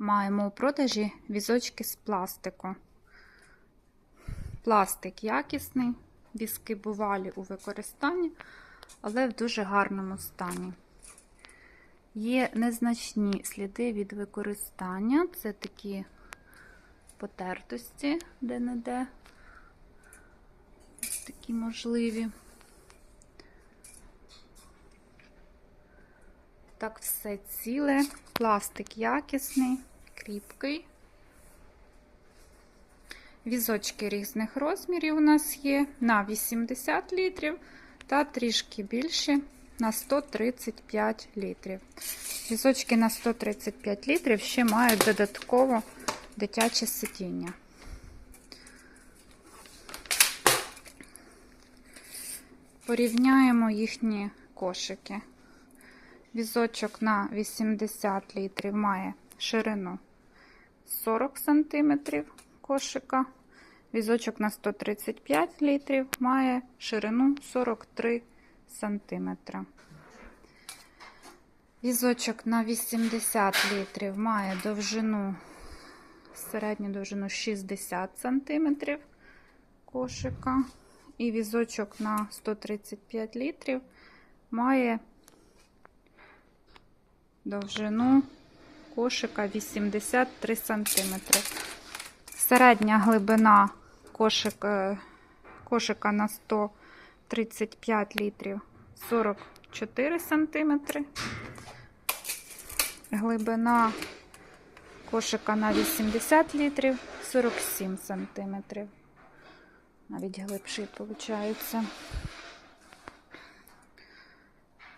Маємо у продажі візочки з пластику. Пластик якісний, візки бувалі у використанні, але в дуже гарному стані. Є незначні сліди від використання. Це такі потертості де-не-де. Ось такі можливі. Так, все ціле, пластик якісний, кріпкий. Візочки різних розмірів у нас є на 80 літрів та трішки більше на 135 літрів. Візочки на 135 літрів ще мають додатково дитяче сидіння. Порівняємо їхні кошики. Візочок на 80 літрів має ширину 40 см кошика. Візочок на 135 літрів має ширину 43 см. Візочок на 80 літрів має довжину, середню довжину 60 см кошика. І візочок на 135 літрів має довжину кошика 83 см. Середня глибина кошик, е, кошика на 135 літрів 44 см. Глибина кошика на 80 літрів 47 см. Навіть глибший виходить.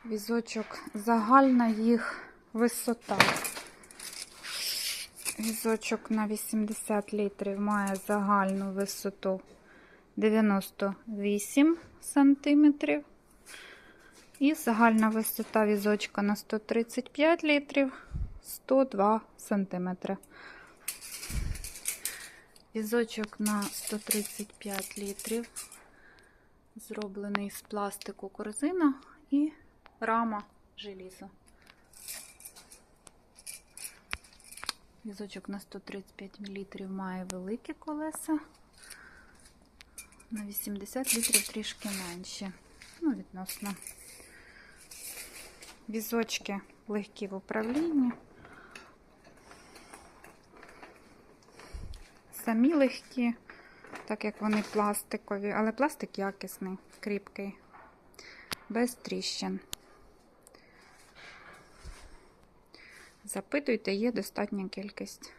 Візочок загальна їх висота. Візочок на 80 літрів має загальну висоту 98 сантиметрів. І загальна висота візочка на 135 літрів 102 сантиметри. Візочок на 135 літрів, зроблений з пластику корзина і рама желіза. Візочок на 135 мл має великі колеса, на 80 літрів трішки менші. Ну, відносно. Візочки легкі в управлінні. Самі легкі, так як вони пластикові, але пластик якісний, кріпкий, без тріщин. Запитуйте, є достатня кількість.